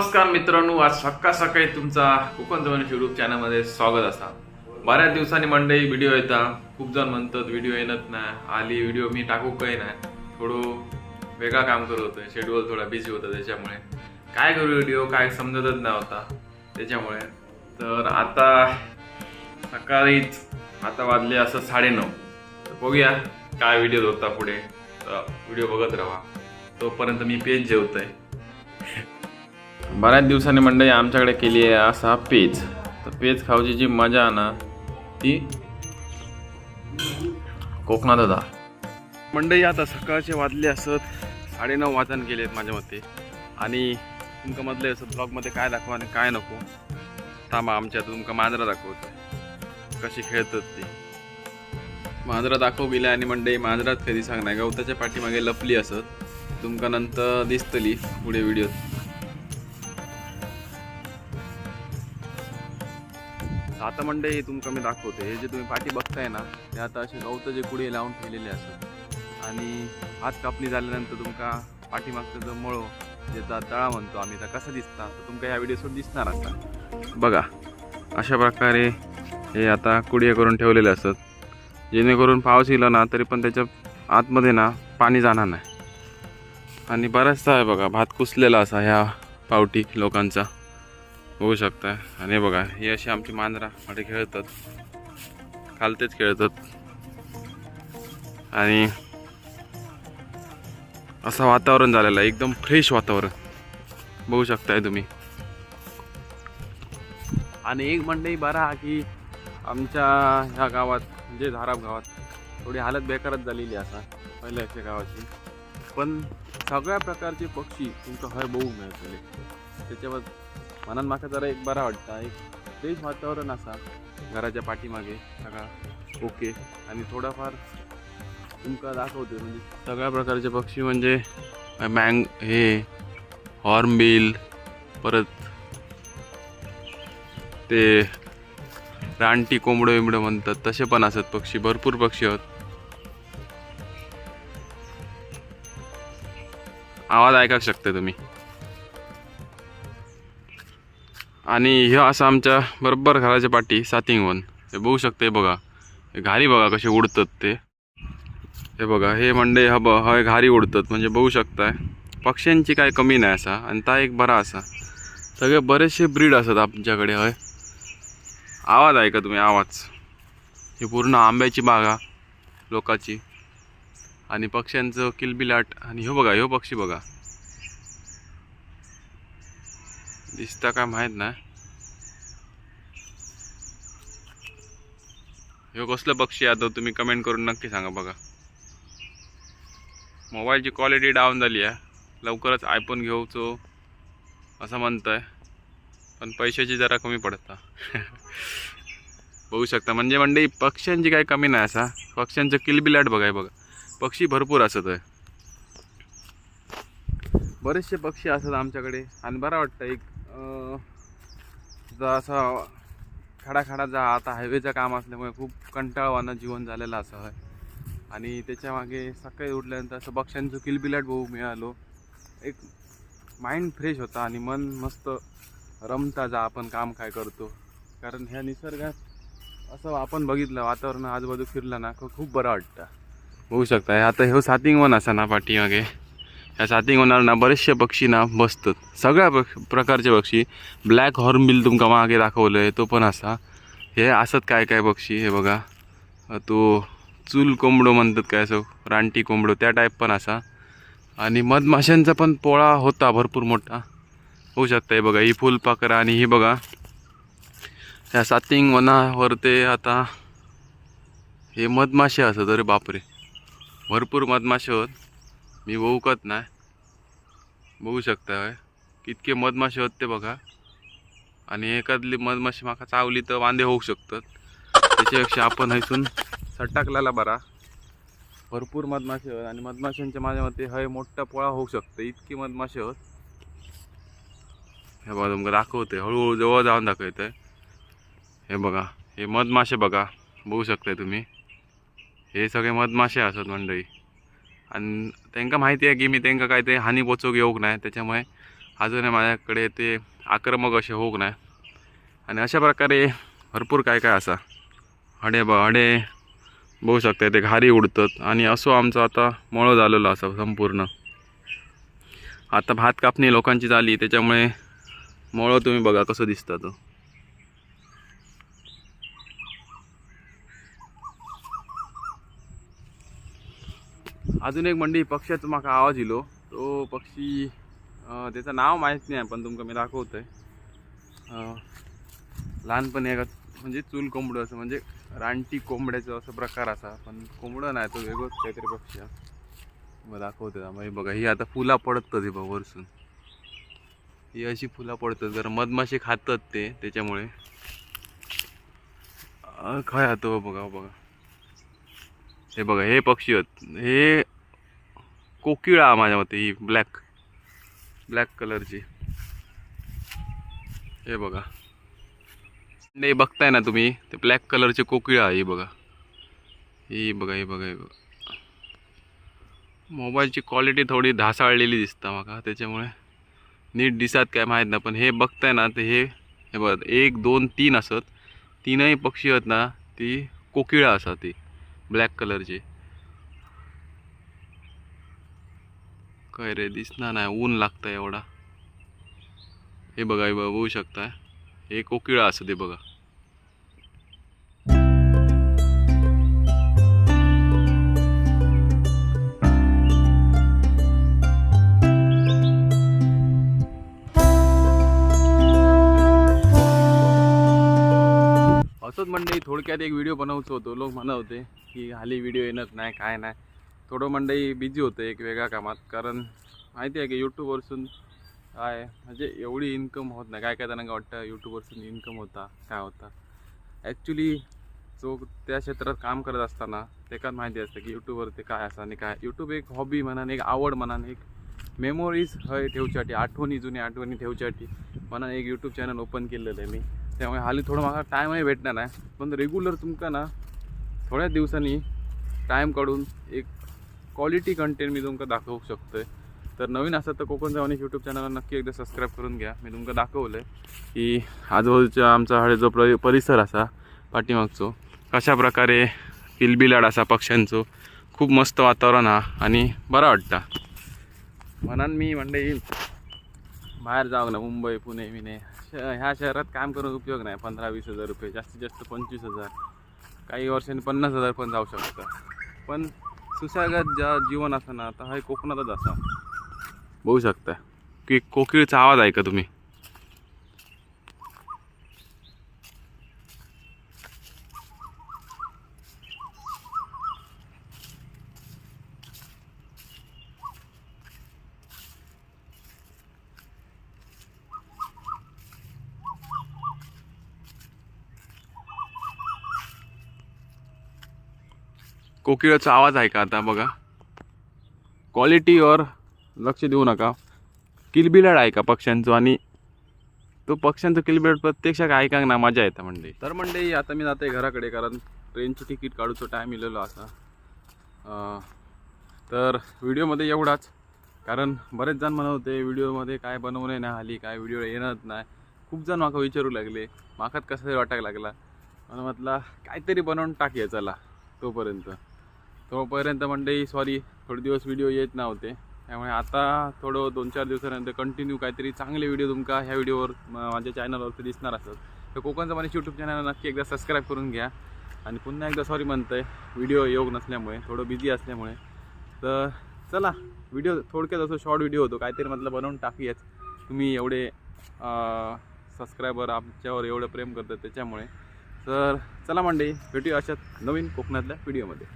नमस्कार मित्रांनो आज सकाळ सकाळी तुमचा कोकण जवळ युट्यूब चॅनलमध्ये स्वागत असा बऱ्याच दिवसांनी मंडळी व्हिडिओ येता. खूप जण म्हणतात व्हिडिओ येणत नाही. आली व्हिडिओ मी टाकू काही नाही. थोडं वेगळा काम करत होतं. शेड्यूल थोडा बिझी होता त्याच्यामुळे. काय करू व्हिडिओ काय समजतच नव्हता त्याच्यामुळे. तर आता सकाळीच आता वाजले असं साडेनऊ. तर बघूया काय व्हिडिओ होता पुढे. तर व्हिडिओ बघत राहा. तोपर्यंत मी पेज जेवतोय. बऱ्याच दिवसांनी मंडळी आमच्याकडे केली आहे असा पेज. तर पेज खाऊची जी मजा ना ती कोकणात होता मंडळी आता सकाळचे वाजले असत साडेनऊ वाजन गेले आहेत माझ्या मते. आणि तुमका मधले असं ब्लॉगमध्ये काय दाखवा आणि काय नको थांबा आमच्या तुमका मांजरा दाखवतो. कशी खेळतात ती. मांजरा दाखव गेले आणि मंडळी मांजरात कधी सांगणार गवताच्या पाठीमागे लपली असत. तुमका नंतर दिसतली पुढे व्हिडिओत आता मंडळी तुमका मी दाखवते. हे जे तुम्ही पाठी बघताय ना ते आता असे गवताचे कुडे लावून ठेवलेले असत आणि हात कापणी झाल्यानंतर तुमका पाठीमागचं जो मळो ज्याचा तळा म्हणतो आम्ही तर कसा दिसता? तर तुमका ह्या व्हिडिओसवर दिसणार आता. बघा अशा प्रकारे हे आता कुडिया करून ठेवलेले असतात. जेणेकरून पाऊस येला ना तरी पण त्याच्या आतमध्ये ना पाणी जाणार नाही. आणि बराचसा आहे बघा भात कुसलेला असा ह्या पावटी लोकांचा. होऊ शकता. आणि बघा ही अशी आमची मांजरा मध्ये खेळतात. खालतेच खेळतात. आणि असं वातावरण झालेलं आहे. एकदम फ्रेश वातावरण. बघू शकताय तुम्ही. आणि एक मंडई बरा हा की आमच्या ह्या गावात म्हणजे धाराप गावात थोडी हालत बेकारच झालेली असा पहिल्याच्या गावाची. पण सगळ्या प्रकारचे पक्षी तुमचं हय बघू मिळतले. त्याच्यावर म्हणून म्हाका जरा एक बरा वाटता. एक फ्रेश वातावरण असा घराच्या पाठीमागे. सगळा ओके. आणि थोडाफार तुमका दाखवते म्हणजे सगळ्या प्रकारचे पक्षी म्हणजे मँग हे हॉर्नबिल परत ते रानटी कोंबडं बिंबडं म्हणतात. तसे पण असत पक्षी. भरपूर पक्षी आहेत. आवाज ऐका शकता तुम्ही? आणि ह्यो असं आमच्या बरोबर घराच्या पाठी सातिंगवन. हे बघू शकते बघा. हे घारी बघा कसे उडतात ते. हे बघा हे मंडे हा ब घारी उडतात. म्हणजे बघू शकताय पक्ष्यांची काय कमी नाही असा आणि ता एक बरा असा. सगळे बरेचसे ब्रीड असतात आमच्याकडे हय. आवाज ऐका तुम्ही आवाज. ही पूर्ण आंब्याची बागा लोकाची. आणि पक्ष्यांचं किलबिलाट आणि ह्यो बघा ह्यो पक्षी बघा. दिसता काय माहीत नाही. ह्यो कसलं पक्षी आता तुम्ही कमेंट करून नक्की सांगा बघा. मोबाईलची क्वालिटी डाऊन झाली आहे. लवकरच आयफोन घेऊचो असं म्हणतंय. पण पैशाची जरा कमी पडता बघू शकता. म्हणजे म्हणजे पक्ष्यांची काही कमी नाही असा. पक्ष्यांचं किलबिलाट बघाय बघा. पक्षी भरपूर असत आहे. बरेचसे पक्षी असतात आमच्याकडे. आणि बरं वाटतं एक जा असा खडाखडा जा आता हायवेचं काम असल्यामुळे खूप कंटाळवानं जीवन झालेलं असं आहे. आणि त्याच्यामागे सकाळी उठल्यानंतर असं पक्ष्यांचं किलबिलाट बघू मिळालो. एक माइंड फ्रेश होता आणि मन मस्त रमता जा आपण काम काय करतो. कारण ह्या निसर्गात असं आपण बघितलं वातावरण आजूबाजू फिरलं ना खूप बरं वाटतं. बघू शकता आता ह्यो सातिंग वन असा ना पाठीमागे. या सातिंग वनार ना बरेचसे पक्षी ना बसतात. सगळ्या पक्ष प्रकारचे पक्षी. ब्लॅक हॉर्नबिल तुमका मागे दाखवलं आहे तो पण असा. हे असत काय काय पक्षी हे बघा. तो चूल कोंबडो म्हणतात काय असं रानटी कोंबडो त्या टाईप पण असा. आणि मधमाशांचा पण पोळा होता भरपूर मोठा. होऊ शकता हे बघा ही फुलपाखरं आणि ही बघा. ह्या सातिंग वनावर ते आता हे मधमाशे असत अरे बापरे. भरपूर मधमाशे होत. मी बघूकत नाही. बघू शकता होय. कितके मधमाशे होत ते बघा. आणि एखादली मधमाशी माका चावली तर वांदे होऊ शकतात. त्याच्यापेक्षा आपण हैसून सट्टाकलेला बरा. भरपूर मधमाशे होत आणि मधमाशांच्या माझ्या मते हय मोठा पोळा होऊ शकतं. इतकी मधमाशे होत. हे बघा तुमका दाखवते हळूहळू जवळ जाऊन दाखवतंय. हे बघा हे मधमाशे बघा. बघू शकताय तुम्ही. हे सगळे मधमाशे असत मंडळी. आणि त्यांका माहिती आहे की मी त्यांका काय ते हानी पोचोक येऊक नाही. त्याच्यामुळे अजूनही माझ्याकडे ते आक्रमक असे होऊक नाही. आणि अशा प्रकारे भरपूर काय काय असा हडे ब हडे बघू शकता ते घारी उडतात. आणि असो आमचं आता मळं झालेलं असं संपूर्ण. आता भात कापणी लोकांची झाली त्याच्यामुळे मळं तुम्ही बघा कसं दिसतं तो. अजून एक मंडी पक्ष्याचा माका आवाज इलो हो. तो पक्षी त्याचं नाव माहीत नाही पण तुमका मी दाखवतोय. आहे लहानपणी एका म्हणजे चूल कोंबडं असं म्हणजे रानटी कोंबड्याचं असं प्रकार असा पण कोंबडं नाही तो वेगळंच काहीतरी पक्षी मग दाखवतो मग हे बघा ही आता फुला पडतात हे बघा वरसून. ही अशी फुला पडतात जर मधमाशी खातात ते त्याच्यामुळे. खाय काय बघा बघा. हे बघा हे पक्षी आहेत. हे कोकिळा माझ्या मते ही ब्लॅक ब्लॅक कलरची हे बघा. नाही बघताय ना तुम्ही ते ब्लॅक कलरची कोकिळा आहे ही बघा. ही बघा ही बघा ही बघा. मोबाईलची क्वालिटी थोडी ढासाळलेली दिसता माका त्याच्यामुळे नीट दिसत काय माहीत नाही पण हे बघताय ना ते हे हे बघा एक दोन तीन असत. तीनही पक्षी आहेत ना ती कोकिळा असा ती ब्लॅक कलरची काय रे? दिसणार नाही. ऊन लागतं एवढा. हे बघा हे बघा बघू शकता हे कोकिळा असं ते बघा. असंच मंडळी थोडक्यात एक व्हिडिओ बनवतो होतो. लोक म्हणत होते की हाली व्हिडिओ येणार नाही काय नाही. थोडं मंडई बिझी होतं एक वेगळ्या कामात. कारण माहिती आहे की यूट्यूबवरसून काय म्हणजे एवढी इन्कम होत नाही. काय काय त्यांना वाटतं यूट्यूबवरसून इन्कम होता काय होता. ॲक्च्युली जो त्या क्षेत्रात काम करत असताना तेकाच माहिती असतं की यूट्यूबवर ते काय असं आणि काय. यूट्यूब एक हॉबी म्हणान एक आवड म्हणान एक मेमोरीज हय ठेवच्यासाठी आठवणी जुनी आठवणी ठेवच्यासाठी म्हणून एक यूट्यूब चॅनल ओपन केलेलं आहे मी. त्यामुळे हाली थोडं मला टाईमही भेटणार नाही. पण रेग्युलर तुमका ना थोड्या दिवसांनी टाईम काढून एक क्वालिटी कंटेंट मी तुमका दाखवू शकतोय. तर नवीन असं तर कोकण जाऊन यूट्यूब चॅनलला नक्की एकदा सबस्क्राईब करून घ्या. मी तुमका दाखवलं आहे की आजूबाजूच्या आमचा हळे जो प्र परिसर असा पाठीमागचो कशा प्रकारे किलबिलाड असा पक्ष्यांचो खूप मस्त वातावरण हा आणि बरा वाटता. म्हणून मी म्हणजे बाहेर जाऊ ना मुंबई पुणे विणे श ह्या शहरात काम करून उपयोग नाही. पंधरा वीस हजार रुपये जास्तीत जास्त पंचवीस हजार. काही वर्षांनी पन्नास हजार पण जाऊ शकतं. पण सुसर्गात ज्या जीवन असा ना आता हा कोकणातच असा बघू शकता की कोकिळचा आवाज ऐका तुम्ही. कोकिळाचा आवाज ऐका आता बघा? क्वालिटीवर लक्ष देऊ नका. किलबिलाड ऐका पक्ष्यांचं? आणि तो पक्ष्यांचं किलबिलाड प्रत्यक्षात ऐकांक ना मजा येतं म्हणजे. तर म्हणजे आता मी जाते घराकडे कारण ट्रेनची तिकीट काढूचं टाईम इलेलो असा तर व्हिडिओमध्ये एवढाच. कारण बरेच जण म्हणत होते व्हिडिओमध्ये काय बनवणे नाही आली काय व्हिडिओ येणार नाही. खूप जण माका विचारू लागले. माकात कसं तरी वाटायला लागला. मला म्हटलं काहीतरी बनवून टाकूया चला. तोपर्यंत. तोपर्यंत मंडई सॉरी थोडे दिवस व्हिडिओ येत नव्हते. त्यामुळे आता थोडं दोन चार दिवसानंतर कंटिन्यू काहीतरी चांगले व्हिडिओ तुमका ह्या व्हिडिओवर माझ्या चॅनलवरती दिसणार असतात तर कोकणचं माझ्या यूट्यूब चॅनल नक्की एकदा सबस्क्राईब करून घ्या. आणि पुन्हा एकदा सॉरी म्हणतं आहे व्हिडिओ योग नसल्यामुळे थोडं बिझी असल्यामुळे. तर चला व्हिडिओ थोडक्यात असं शॉर्ट व्हिडिओ होतो. काहीतरी म्हटलं बनवून टाकूयाच तुम्ही एवढे सबस्क्रायबर आमच्यावर एवढं प्रेम करतात त्याच्यामुळे. तर चला मंडळी भेटूया अशात नवीन कोकणातल्या व्हिडिओमध्ये